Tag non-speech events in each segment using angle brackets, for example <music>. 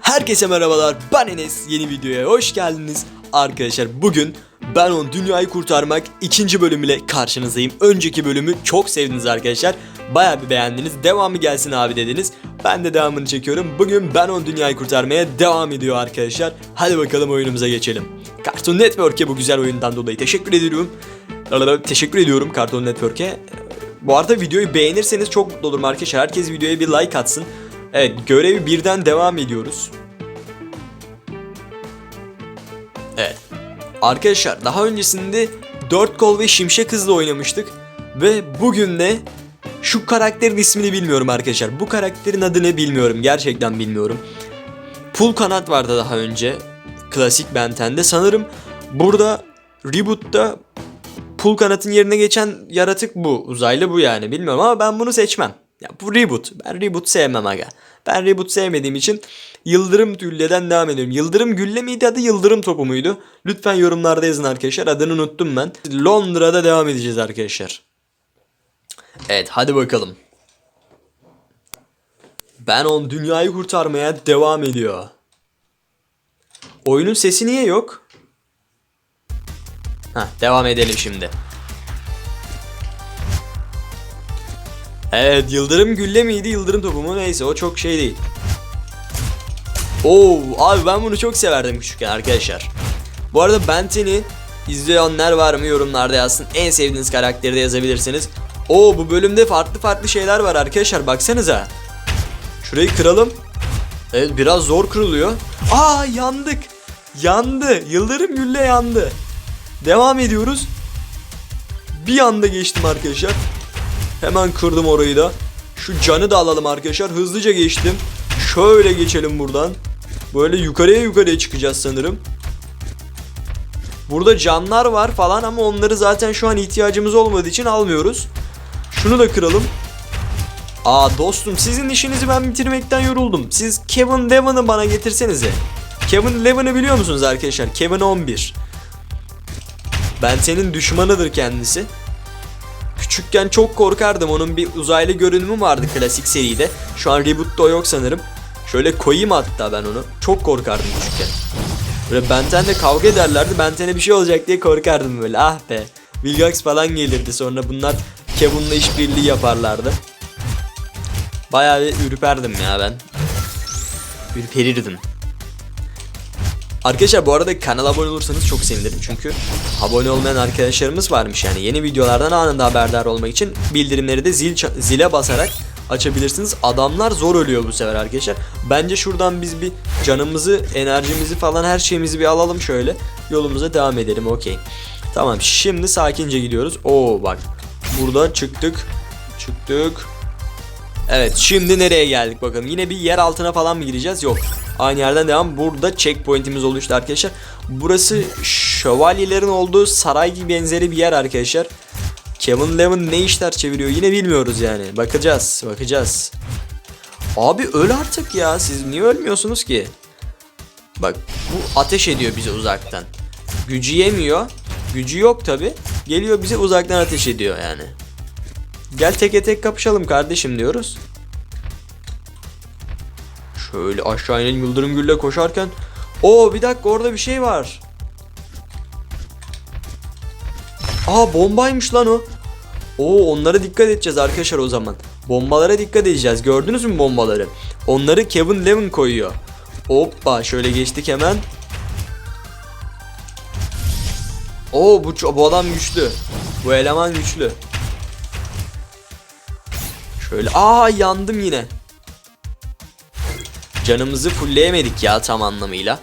Herkese merhabalar ben Enes. Yeni videoya hoş geldiniz. Arkadaşlar bugün ben on dünyayı kurtarmak ikinci bölümüyle karşınızdayım. Önceki bölümü çok sevdiniz arkadaşlar. Baya bir beğendiniz. Devamı gelsin abi dediniz. Ben de devamını çekiyorum. Bugün ben on dünyayı kurtarmaya devam ediyor arkadaşlar. Hadi bakalım oyunumuza geçelim. Cartoon Network'e bu güzel oyundan dolayı teşekkür ediyorum. Teşekkür ediyorum Cartoon Network'e. Bu arada videoyu beğenirseniz çok mutlu olurum arkadaşlar. Herkes videoya bir like atsın. Evet görevi birden devam ediyoruz. Evet. Arkadaşlar daha öncesinde 4 kol ve şimşek hızla oynamıştık. Ve bugün de şu karakterin ismini bilmiyorum arkadaşlar. Bu karakterin adını bilmiyorum. Gerçekten bilmiyorum. Pul kanat vardı daha önce. Klasik Benten'de. Sanırım burada Reboot'ta Pul kanatın yerine geçen yaratık bu. Uzaylı bu yani. Bilmiyorum ama ben bunu seçmem. Ya bu reboot. Ben reboot sevmem aga. Ben reboot sevmediğim için Yıldırım Gülle'den devam ediyorum. Yıldırım Gülle miydi adı Yıldırım Topu muydu? Lütfen yorumlarda yazın arkadaşlar. Adını unuttum ben. Londra'da devam edeceğiz arkadaşlar. Evet hadi bakalım. Ben on dünyayı kurtarmaya devam ediyor. Oyunun sesi niye yok? Ha devam edelim şimdi. Evet Yıldırım Gülle miydi Yıldırım topu mu neyse o çok şey değil. Oo abi ben bunu çok severdim küçükken arkadaşlar. Bu arada Benten'i izleyenler var mı yorumlarda yazsın. En sevdiğiniz karakteri de yazabilirsiniz. Oo bu bölümde farklı farklı şeyler var arkadaşlar baksanıza. Şurayı kıralım. Evet biraz zor kırılıyor. Aa yandık. Yandı. Yıldırım Gülle yandı. Devam ediyoruz. Bir anda geçtim arkadaşlar. Hemen kırdım orayı da. Şu canı da alalım arkadaşlar. Hızlıca geçtim. Şöyle geçelim buradan. Böyle yukarıya yukarıya çıkacağız sanırım. Burada canlar var falan ama onları zaten şu an ihtiyacımız olmadığı için almıyoruz. Şunu da kıralım. Aa dostum sizin işinizi ben bitirmekten yoruldum. Siz Kevin Devon'ı bana getirsenize. Kevin Devon'ı biliyor musunuz arkadaşlar? Kevin 11. Ben senin düşmanıdır kendisi. Küçükken çok korkardım. Onun bir uzaylı görünümü vardı klasik seride. Şu an reboot'ta o yok sanırım. Şöyle koyayım hatta ben onu. Çok korkardım küçükken. Böyle Benten'le kavga ederlerdi. Benten'e bir şey olacak diye korkardım böyle. Ah be. Vilgax falan gelirdi. Sonra bunlar Kevin'la işbirliği yaparlardı. Bayağı bir ürperdim ya ben. Ürperirdim. Arkadaşlar bu arada kanala abone olursanız çok sevinirim çünkü abone olmayan arkadaşlarımız varmış yani yeni videolardan anında haberdar olmak için bildirimleri de zil zile basarak açabilirsiniz. Adamlar zor ölüyor bu sefer arkadaşlar. Bence şuradan biz bir canımızı, enerjimizi falan her şeyimizi bir alalım şöyle. Yolumuza devam edelim okey. Tamam şimdi sakince gidiyoruz. Oo bak buradan çıktık. Çıktık. Evet şimdi nereye geldik bakalım. Yine bir yer altına falan mı gireceğiz? Yok. Aynı yerden devam. Burada checkpoint'imiz oluştu arkadaşlar. Burası şövalyelerin olduğu saray gibi benzeri bir yer arkadaşlar. Kevin Levin ne işler çeviriyor yine bilmiyoruz yani. Bakacağız, bakacağız. Abi öl artık ya. Siz niye ölmüyorsunuz ki? Bak bu ateş ediyor bize uzaktan. Gücü yemiyor. Gücü yok tabi. Geliyor bize uzaktan ateş ediyor yani. Gel teke tek kapışalım kardeşim diyoruz. Şöyle aşağı inen Yıldırım Gül'le koşarken Oo bir dakika orada bir şey var. Aa bombaymış lan o. Oo onlara dikkat edeceğiz arkadaşlar o zaman. Bombalara dikkat edeceğiz. Gördünüz mü bombaları? Onları Kevin Levin koyuyor. Hoppa şöyle geçtik hemen. Oo bu, bu adam güçlü. Bu eleman güçlü. Şöyle aa yandım yine. Canımızı fullleyemedik ya tam anlamıyla.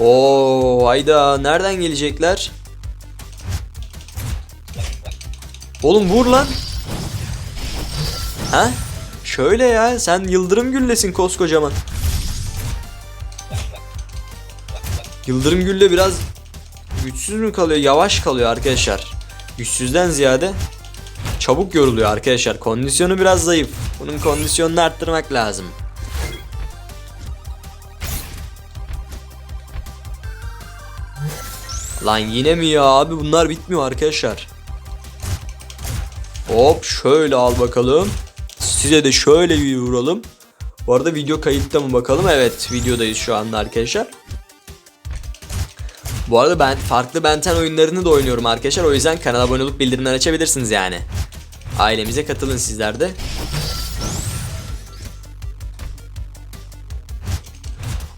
Oo hayda nereden gelecekler? Oğlum vur lan. Ha? Şöyle ya sen yıldırım güllesin koskocaman. Yıldırım gülle biraz güçsüz mü kalıyor? Yavaş kalıyor arkadaşlar. Güçsüzden ziyade çabuk yoruluyor arkadaşlar. Kondisyonu biraz zayıf. Bunun kondisyonunu arttırmak lazım. Lan yine mi ya abi bunlar bitmiyor arkadaşlar. Hop şöyle al bakalım. Size de şöyle bir vuralım. Bu arada video kayıtta mı bakalım? Evet videodayız şu anda arkadaşlar. Bu arada ben farklı Benten oyunlarını da oynuyorum arkadaşlar. O yüzden kanala abone olup bildirimler açabilirsiniz yani. Ailemize katılın sizler de.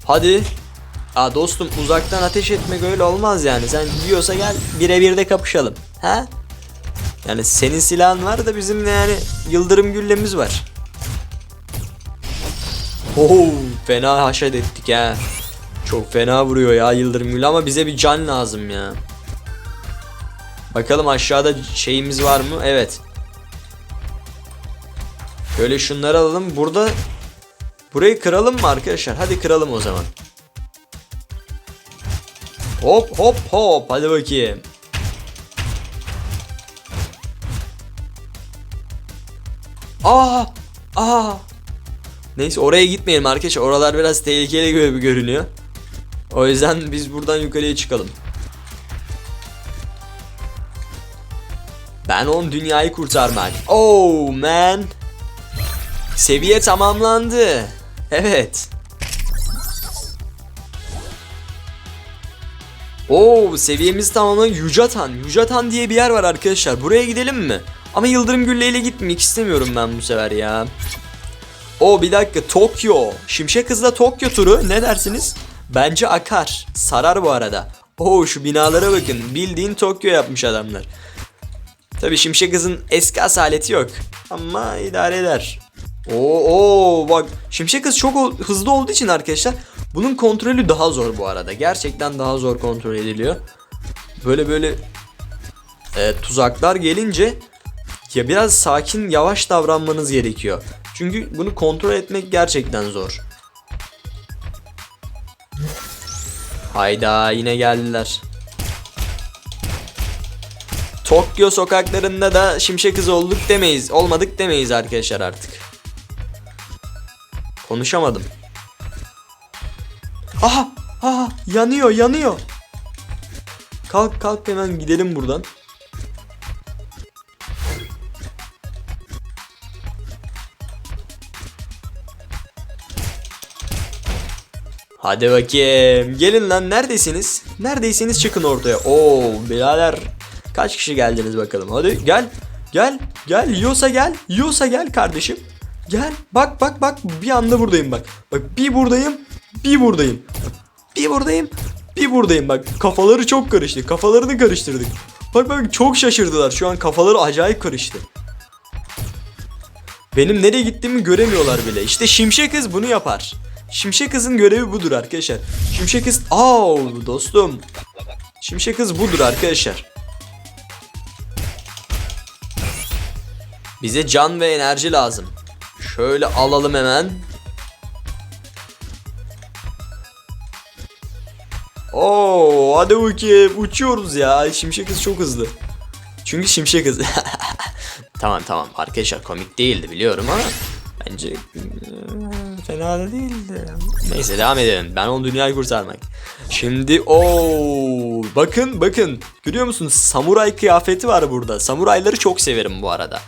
Hadi. Aa dostum uzaktan ateş etmek öyle olmaz yani. Sen diyorsa gel birebir de kapışalım. Ha? Yani senin silahın var da bizim yani yıldırım güllemiz var. Oo fena haşet ettik ha. Çok fena vuruyor ya yıldırım gülü ama bize bir can lazım ya. Bakalım aşağıda şeyimiz var mı? Evet. Şöyle şunları alalım. Burada burayı kıralım mı arkadaşlar? Hadi kıralım o zaman. Hop hop hop hadi bakayım. Aa! Aa! Neyse oraya gitmeyelim arkadaşlar. Oralar biraz tehlikeli gibi görünüyor. O yüzden biz buradan yukarıya çıkalım. Ben on dünyayı kurtarmak. Oh man. Seviye tamamlandı. Evet. Oo seviyemiz tamamlandı. Yücatan. Yücatan diye bir yer var arkadaşlar. Buraya gidelim mi? Ama Yıldırım Gülle'yle gitmek istemiyorum ben bu sefer ya. O bir dakika Tokyo. Şimşek hızla Tokyo turu ne dersiniz? Bence akar. Sarar bu arada. Oo şu binalara bakın. Bildiğin Tokyo yapmış adamlar. Tabi Şimşek hızın eski asaleti yok. Ama idare eder. Oo, oo bak Şimşek hız çok hızlı olduğu için arkadaşlar bunun kontrolü daha zor bu arada. Gerçekten daha zor kontrol ediliyor. Böyle böyle e, tuzaklar gelince ya biraz sakin yavaş davranmanız gerekiyor. Çünkü bunu kontrol etmek gerçekten zor. Hayda yine geldiler. Tokyo sokaklarında da şimşek hızı olduk demeyiz. Olmadık demeyiz arkadaşlar artık. Konuşamadım. Aha! Aha! Yanıyor yanıyor. Kalk kalk hemen gidelim buradan. Hadi bakayım. Gelin lan neredesiniz? Neredeyseniz çıkın ortaya. Oo birader. Kaç kişi geldiniz bakalım. Hadi gel. Gel. Gel. Yiyorsa gel. Yiyorsa gel kardeşim. Gel. Bak bak bak. Bir anda buradayım bak. Bak bir buradayım. Bir buradayım. Bir buradayım. Bir buradayım bak. Kafaları çok karıştı. Kafalarını karıştırdık. Bak bak çok şaşırdılar. Şu an kafaları acayip karıştı. Benim nereye gittiğimi göremiyorlar bile. İşte Şimşek Kız bunu yapar. Şimşek Kız'ın görevi budur arkadaşlar. Şimşek Kız... Aa dostum. Şimşek Kız budur arkadaşlar. Bize can ve enerji lazım. Şöyle alalım hemen. Oo, hadi bakayım uçuyoruz ya. Şimşek Kız çok hızlı. Çünkü Şimşek Kız. <laughs> tamam tamam arkadaşlar komik değildi biliyorum ama bence eee, fena da değildi. Neyse devam edelim. Ben onu dünyayı kurtarmak. Şimdi o bakın bakın görüyor musunuz? Samuray kıyafeti var burada. Samurayları çok severim bu arada.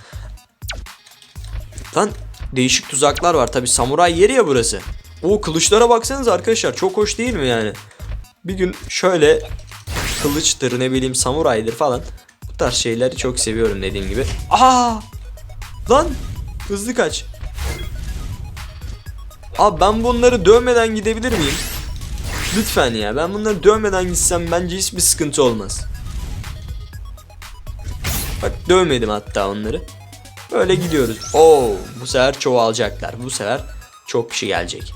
Lan değişik tuzaklar var. Tabi samuray yeri ya burası. O kılıçlara baksanız arkadaşlar çok hoş değil mi yani? Bir gün şöyle kılıçtır ne bileyim samuraydır falan. Bu tarz şeyleri çok seviyorum dediğim gibi. Aa! Lan hızlı kaç. Abi ben bunları dövmeden gidebilir miyim? Lütfen ya ben bunları dövmeden gitsem bence hiçbir sıkıntı olmaz. Bak dövmedim hatta onları. Böyle gidiyoruz. Oo, bu sefer çoğalacaklar. Bu sefer çok kişi gelecek.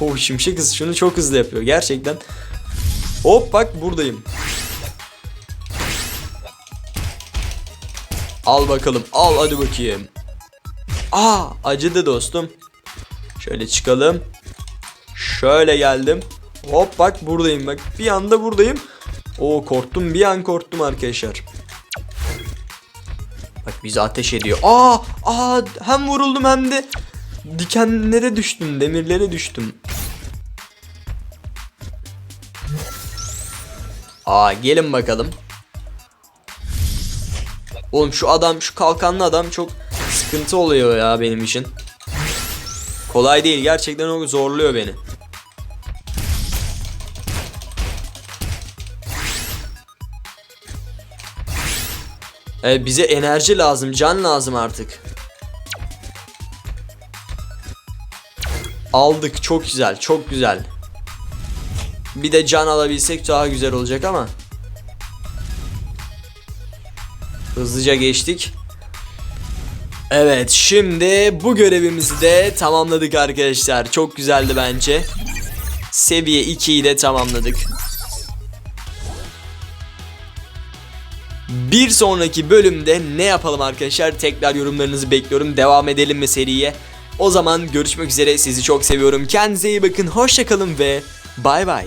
Oh şimşek hızı şunu çok hızlı yapıyor gerçekten. Hop bak buradayım. Al bakalım al hadi bakayım. Aa acıdı dostum. Şöyle çıkalım. Şöyle geldim. Hop bak buradayım bak. Bir anda buradayım. Oo korktum bir an korktum arkadaşlar. Bizi ateş ediyor. Aa, aa hem vuruldum hem de dikenlere düştüm, demirlere düştüm. Aa gelin bakalım. Oğlum şu adam, şu kalkanlı adam çok sıkıntı oluyor ya benim için. Kolay değil gerçekten o zorluyor beni. Evet bize enerji lazım, can lazım artık. Aldık çok güzel, çok güzel. Bir de can alabilsek daha güzel olacak ama. Hızlıca geçtik. Evet şimdi bu görevimizi de tamamladık arkadaşlar. Çok güzeldi bence. Seviye 2'yi de tamamladık. Bir sonraki bölümde ne yapalım arkadaşlar? Tekrar yorumlarınızı bekliyorum. Devam edelim mi seriye? O zaman görüşmek üzere. Sizi çok seviyorum. Kendinize iyi bakın. Hoşçakalın ve bay bay.